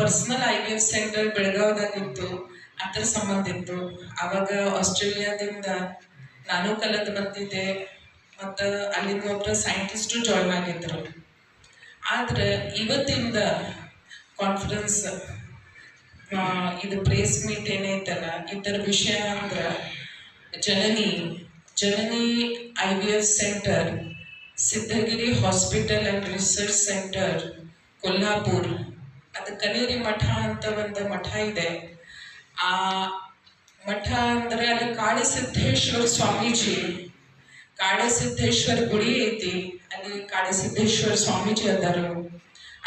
Personal I V F centre ಬೆಳಗಾವದಾಗಿತ್ತು ಅದ್ರ ಸಂಬಂಧ ಇತ್ತು. ಆವಾಗ ಆಸ್ಟ್ರೇಲಿಯಾದಿಂದ ನಾನು ಕಲಿತು ಬಂದಿದ್ದೆ, ಮತ್ತು ಅಲ್ಲಿಂದ ಒಬ್ಬರು ಸೈಂಟಿಸ್ಟು ಜಾಯ್ನ್ ಆಗಿದ್ರು ಆದ್ರೆ ಇವತ್ತಿಂದ ಕಾನ್ಫರೆನ್ಸ್ ಇದು ಪ್ರೇಸ್ ಮೀಟ್ ಏನೈತಲ್ಲ ಇದರ ವಿಷಯ ಅಂದ್ರೆ Janani Janani I V F centre, Siddhagiri hospital and research centre Kolhapur ಅದು ಕನೇರಿ ಮಠ ಅಂತ ಒಂದು ಮಠ ಇದೆ. ಆ ಮಠ ಅಂದ್ರೆ ಅಲ್ಲಿ ಕಾಳಿಸಿದ್ದೇಶ್ವರ ಸ್ವಾಮೀಜಿ ಕಾಳಿಸಿದ್ದೇಶ್ವರ ಗುಡಿ ಐತಿ. ಅಲ್ಲಿ ಕಾಳಿಸಿದ್ದೇಶ್ವರ ಸ್ವಾಮೀಜಿ ಅದಾರು.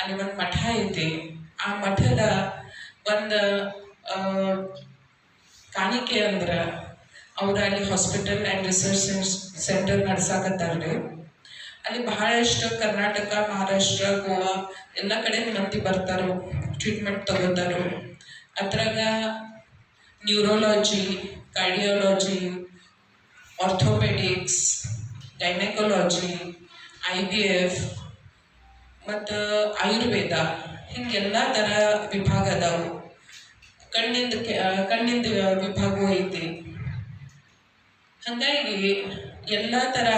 ಅಲ್ಲಿ ಒಂದು ಮಠ ಐತಿ. ಆ ಮಠದ ಒಂದು ಕಾಣಿಕೆ ಅಂದ್ರೆ ಅವ್ರು ಅಲ್ಲಿ ಹಾಸ್ಪಿಟಲ್ ಆ್ಯಂಡ್ ರಿಸರ್ಚ್ ಸೆಂಟರ್ ನಡ್ಸಾಕತ್ತಾರ್ರಿ. ಅಲ್ಲಿ ಬಹಳಷ್ಟು ಕರ್ನಾಟಕ, ಮಹಾರಾಷ್ಟ್ರ, ಗೋವಾ ಎಲ್ಲ ಕಡೆ ಮಂದಿ ಬರ್ತಾರೆ ಟ್ರೀಟ್ಮೆಂಟ್ ತಗೋತಾರೋ. ಅದ್ರಾಗ neurology cardiology orthopaedics gynaecology I V F ಮತ್ತು ಆಯುರ್ವೇದ, ಹಿಂಗೆಲ್ಲ ಥರ ವಿಭಾಗ ಅದಾವು. ಕಣ್ಣಿಂದ ಕಣ್ಣಿಂದ ವಿಭಾಗವೂ ಐತಿ. ಹಾಗಾಗಿ ಎಲ್ಲ ಥರ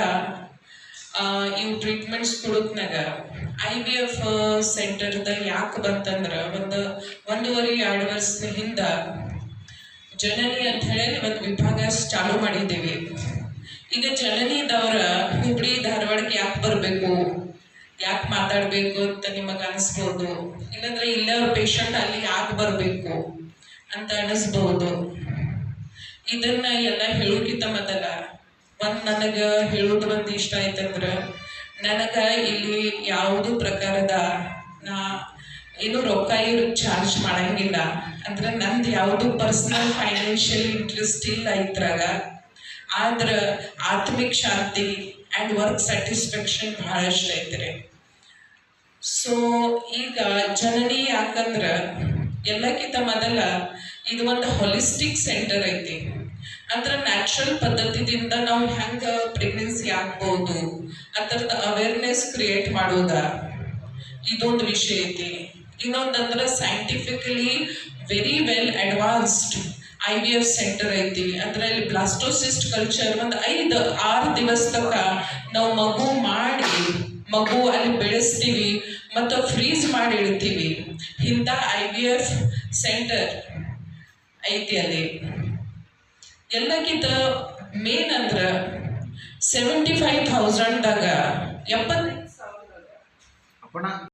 ಇವು ಟ್ರೀಟ್ಮೆಂಟ್ಸ್ ಕೊಡೋತ್ನಾಗ ಐ ವಿ ಎಫ್ ಸೆಂಟರ್ದ ಯಾಕೆ ಬಂತಂದ್ರೆ, ಒಂದು ಒಂದೂವರೆ, ಎರಡು ವರ್ಷದ ಹಿಂದ ಜನನಿ ಅಂತ ಹೇಳಿ ಒಂದು ವಿಭಾಗ ಚಾಲೂ ಮಾಡಿದ್ದೀವಿ. ಈಗ ಜನನಿದವರ ಹುಬ್ಳಿ ಧಾರವಾಡಕ್ಕೆ ಯಾಕೆ ಬರಬೇಕು? ಯಾಕೆ ಮಾತಾಡಬೇಕು ಅಂತ ನಿಮಗೆ ಅನಿಸ್ಬೋದು? ಇಲ್ಲಾಂದ್ರೆ ಇಲ್ಲವ್ರ ಪೇಷಂಟ್ ಅಲ್ಲಿ ಯಾಕೆ ಬರಬೇಕು ಅಂತ ಅನಿಸ್ಬೋದು. ಇದನ್ನ ಎಲ್ಲ ಹೇಳೋಕ್ಕಿಂತ ನನಗ ಹೇಳೋದು ಒಂದು ಇಷ್ಟ ಆಯ್ತಂದ್ರೆ, ನನಗೆ ಇಲ್ಲಿ ಯಾವುದೇ ಪ್ರಕಾರದ ನಾ ಏನು ರೊಕ್ಕ ಇವ್ರು ಚಾರ್ಜ್ ಮಾಡಂಗಿಲ್ಲ, ಅಂದ್ರೆ ನಂದು ಯಾವುದು ಪರ್ಸನಲ್ ಫೈನಾನ್ಷಿಯಲ್ ಇಂಟ್ರೆಸ್ಟ್ ಇಲ್ಲ ಇದ್ರಾಗ, ಆದ್ರ ಆತ್ಮಿಕ ಶಾಂತಿ ಆ್ಯಂಡ್ ವರ್ಕ್ ಸ್ಯಾಟಿಸ್ಫ್ಯಾಕ್ಷನ್ ಬಹಳಷ್ಟು ಐತ್ರಿ. ಸೊ ಈಗ ಜನನಿ ಯಾಕಂದ್ರ ಎಲ್ಲಕ್ಕಿಂತ ಮೊದಲ ಇದು ಒಂದು ಹೊಲಿಸ್ಟಿಕ್ ಸೆಂಟರ್ ಐತಿ. ಅಂದ್ರ ನ್ಯಾಚುರಲ್ ಪದ್ಧತಿದಿಂದ ನಾವು ಹೆಂಗ ಪ್ರೆಗ್ನೆನ್ಸಿ ಆಗ್ಬೋದು ಅದರದ ಅವೇರ್ನೆಸ್ ಕ್ರಿಯೇಟ್ ಮಾಡೋದ. ಇದೊಂದು ವಿಷಯ ಐತಿ. ಇನ್ನೊಂದಂದ್ರ scientifically very well advanced I V F centre ಐತಿ. ಅದ್ರಲ್ಲಿ ಬ್ಲಾಸ್ಟೋಸಿಸ್ಟ್ ಕಲ್ಚರ್ ಒಂದು ಐದು, ಆರು ದಿವಸ ತನಕ ನಾವು ಮಗು ಮಾಡಿ ಮಗು ಅಲ್ಲಿ ಬೆಳೆಸ್ತೀವಿ ಮತ್ತು ಫ್ರೀಜ್ ಮಾಡಿ ಇಡ್ತೀವಿ ಇಂಥ ಐ ವಿ ಎಫ್ ಸೆಂಟರ್ ಐತಿ ಅಲ್ಲಿ. ಎಲ್ಲಕ್ಕಿಂತ ಮೇನ್ ಅಂದ್ರ ಸೆವೆಂಟಿ ಫೈವ್ ಥೌಸಂಡ್ದಾಗ ಎಪ್ಪತ್ತೈದು ಸಾವಿರ